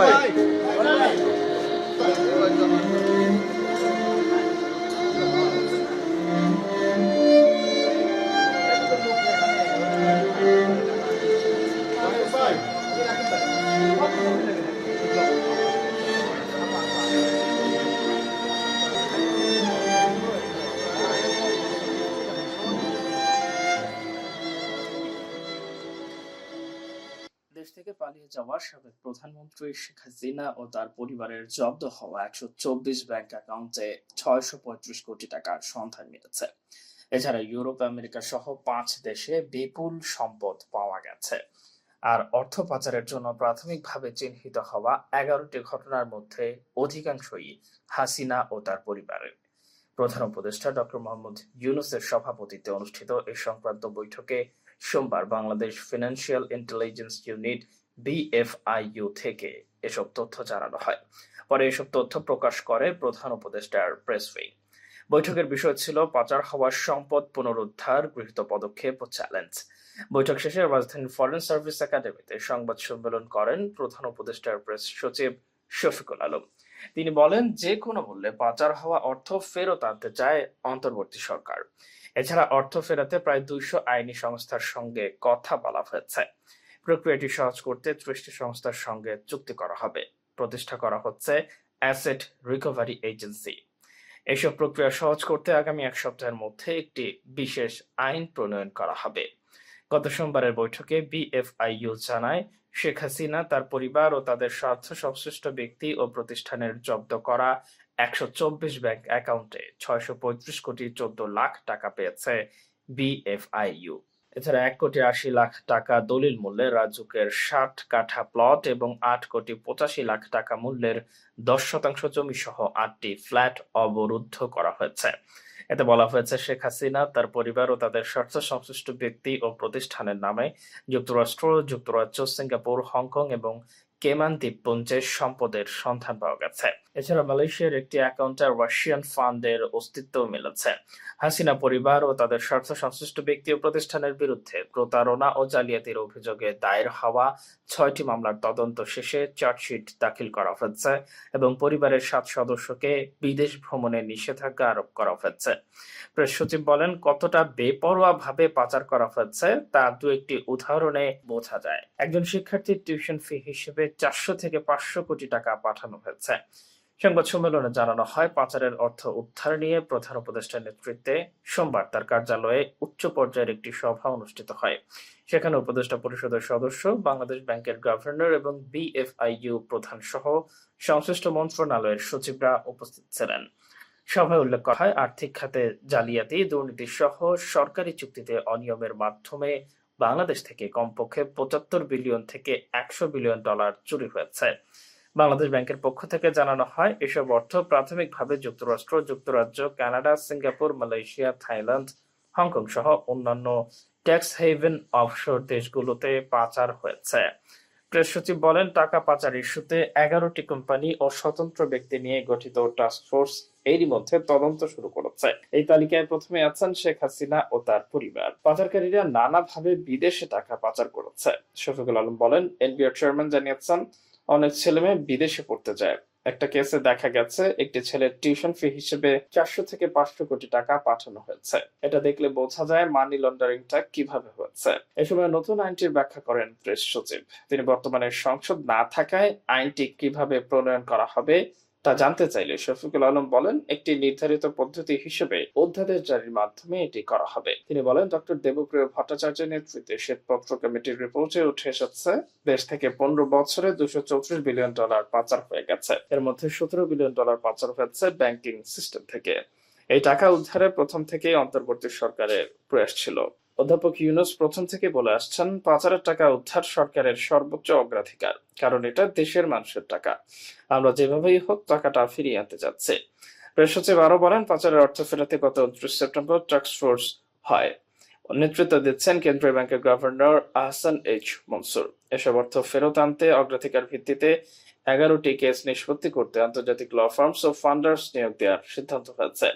ভাই থেকে পালিয়ে যাওয়া সাবেক প্রধানমন্ত্রী শেখ হাসিনা ও তার পরিবারের জব্দ হওয়া একশো চব্বিশ ব্যাংক অ্যাকাউন্টে ছয়শো পঁয়ত্রিশ কোটি টাকার সন্ধান মিলেছে। এছাড়া ইউরোপ, আমেরিকা সহ পাঁচ দেশে বিপুল সম্পদ পাওয়া গেছে। আর অর্থ পাচারের জন্য প্রাথমিকভাবে চিহ্নিত হওয়া এগারোটি ঘটনার মধ্যে অধিকাংশই হাসিনা ও তার পরিবারের। প্রধান উপদেষ্টা ডক্টর মোহাম্মদ ইউনুসের সভাপতিত্বে অনুষ্ঠিত এই সংক্রান্ত বৈঠকে সোমবার Bangladesh financial intelligence unit BFIU থেকে এসব তথ্য জানানো হয়। পরে এসব তথ্য প্রকাশ করে প্রধান উপদেষ্টার প্রেস উইং। বৈঠকের বিষয় ছিল পাচার হওয়ার সম্পদ পুনরুদ্ধার, গৃহীত পদক্ষেপ ও চ্যালেঞ্জ। বৈঠক শেষে রাজধানীর ফরেন সার্ভিস একাডেমিতে সংবাদ সম্মেলন করেন প্রধান উপদেষ্টার প্রেস সচিব শফিকুল আলম। তিনি বলেন যে কোনো মূল্যে পাচার হওয়া অর্থ ফেরত আনতে চায় অন্তর্বর্তী সরকার। এছাড়া অর্থ ফেরাতে প্রায় দুইশো আইনি সংস্থার সঙ্গে কথা বলা হয়েছে। প্রক্রিয়াটি সহজ করতে ত্রিশটি সংস্থার সঙ্গে চুক্তি করা হবে। প্রতিষ্ঠা করা হচ্ছে অ্যাসেট রিকভারি এজেন্সি এসব প্রক্রিয়া সহজ করতে আগামী এক সপ্তাহের মধ্যে একটি বিশেষ আইন প্রণয়ন করা হবে। গত সোমবারের বৈঠকে বিএফআইইউ জানায়, শেখ হাসিনা তার পরিবার ও তাদের স্বার্থ সংশ্লিষ্ট ব্যক্তি ও প্রতিষ্ঠানের জব্দ করা একশো চব্বিশ ব্যাংক অ্যাকাউন্টে ছয়শো পঁয়ত্রিশ কোটি চোদ্দ লাখ টাকা পেয়েছে বিএফআইইউ এছাড়া এক কোটি আশি লাখ টাকা দলিল মূল্যে রাজুকের ষাট কাঠা প্লট এবং আট কোটি পঁচাশি লাখ টাকা মূল্যের দশ শতাংশ জমি সহ আটটি ফ্ল্যাট অবরুদ্ধ করা হয়েছে। এতে বলা হয়েছে, শেখ হাসিনা তার পরিবার ও তাদের স্বার্থ সংশ্লিষ্ট ব্যক্তি ও প্রতিষ্ঠানের নামে যুক্তরাষ্ট্র, যুক্তরাজ্য, সিঙ্গাপুর, হংকং এবং কেমান দ্বীপপুঞ্জের সম্পদের সন্ধান পাওয়া গেছে। এছাড়া মালয়েশিয়ার একটি অ্যাকাউন্টে রাশিয়ান ফান্ডের অস্তিত্ব মিলেছে। হাসিনা পরিবার ও তাদের স্বার্থ সংশ্লিষ্ট ব্যক্তি ও প্রতিষ্ঠানের বিরুদ্ধে প্রতারণা ও জালিয়াতির অভিযোগে দায়ের হওয়া ছয়টি মামলার তদন্ত শেষে চার্জশিট দাখিল করা হয়েছে এবং পরিবারের সাত সদস্যকে বিদেশ ভ্রমণে নিষেধাজ্ঞা আরোপ করা হয়েছে। প্রেস সচিব বলেন, কতটা বেপরোয়া ভাবে পাচার করা হয়েছে তা দু একটি উদাহরণে বোঝা যায়। একজন শিক্ষার্থীর টিউশন ফি হিসেবে চারশো থেকে পাঁচশো কোটি টাকা পাঠানো হয়েছে। সংবাদ সম্মেলনে জানানো হয়, পাচারের অর্থ উদ্ধার নিয়ে প্রধান উপদেষ্টার নেতৃত্বে সোমবার তার কার্যালয়ে উচ্চ পর্যায়ের একটি সভা অনুষ্ঠিত হয়। সেখানে উপদেষ্টা পরিষদের সদস্য, বাংলাদেশ ব্যাংকের গভর্নর এবং বিএফআইইউ প্রধান সহ সংশ্লিষ্ট মন্ত্রণালয়ের সচিবরা উপস্থিত ছিলেন। সভায় উল্লেখ করা হয়, আর্থিক খাতে জালিয়াতি, দুর্নীতি সহ সরকারি চুক্তিতে অনিয়মের মাধ্যমে বাংলাদেশ থেকে কমপক্ষে পঁচাত্তর বিলিয়ন থেকে একশো বিলিয়ন ডলার চুরি হয়েছে। বাংলাদেশ ব্যাংকের পক্ষ থেকে জানানো হয়, এসব অর্থ প্রাথমিকভাবে যুক্তরাষ্ট্র, যুক্তরাজ্য, Canada, Singapore, Malaysia, Thailand Hong Kong সহ অন্যান্য ট্যাক্স হেভেন অফশোর দেশগুলোতে পাচার হয়েছে। প্রেস বলেন, টাকা পাচার ইস্যুতে এগারোটি কোম্পানি ও স্বতন্ত্র ব্যক্তি নিয়ে গঠিত টাস্ক ফোর্স এরই মধ্যে তদন্ত শুরু করেছে। এই তালিকায় প্রথমে আছেন শেখ হাসিনা ও তার পরিবার। পাচারকারীরা নানাভাবে বিদেশে টাকা পাচার করেছে। শফিকুল আলম বলেন, এনবিআর চেয়ারম্যান জানিয়েছেন, অনেক ছেলে মেয়ে বিদেশে পড়তে যায়। একটা কেসে দেখা গেছে, একটি ছেলের টিউশন ফি হিসেবে চারশো থেকে পাঁচশো কোটি টাকা পাঠানো হয়েছে। এটা দেখলে বোঝা যায় মানি লন্ডারিংটা কীভাবে হয়েছে। এ সময় নতুন আইনটির ব্যাখ্যা করেন প্রেস সচিব। তিনি বর্তমানে সংসদ না থাকায় আইনটি কীভাবে প্রণয়ন করা হবে তা জানতে চাইলে শফিকুল আলম বলেন, একটি নির্ধারিত পদ্ধতি হিসেবে অধ্যাদেশ জারির মাধ্যমে এটি করা হবে। তিনি বলেন, ডক্টর দেবপ্রিয় ভট্টাচার্যের নেতৃত্বে শ্বেতপত্র কমিটির রিপোর্টে উঠে এসেছে, দেশ থেকে পনেরো বছরে দুশো চৌত্রিশ বিলিয়ন ডলার পাচার হয়ে গেছে। এর মধ্যে সতেরো বিলিয়ন ডলার পাচার হয়েছে ব্যাংকিং সিস্টেম থেকে। এই টাকা উদ্ধারে প্রথম থেকেই অন্তর্বর্তী সরকারের প্রয়াস ছিল। অধ্যাপক ইউনুস প্রথম থেকে বলে আসছেন পাচারের টাকা উদ্ধার সরকারের সর্বোচ্চ অগ্রাধিকার, কারণ এটা দেশের মানুষের টাকা। আমরা যেভাবেই হোক টাকাটা ফিরিয়ে আনতে যাচ্ছি প্রেস সচিব আরও বলেন পাচারের অর্থ ফেরাতে গত উনত্রিশ সেপ্টেম্বর ফোর্স হয়। নেতৃত্ব দিচ্ছেন কেন্দ্রীয় ব্যাংকের গভর্নর আহসান এইচ মনসুর। এসব অর্থ ফেরত আনতে অগ্রাধিকার ভিত্তিতে এগারোটি কেস নিষ্পত্তি করতে আন্তর্জাতিক ল ফার্মস ও ফান্ডার্স নিয়োগ দেওয়ার সিদ্ধান্ত হয়েছে।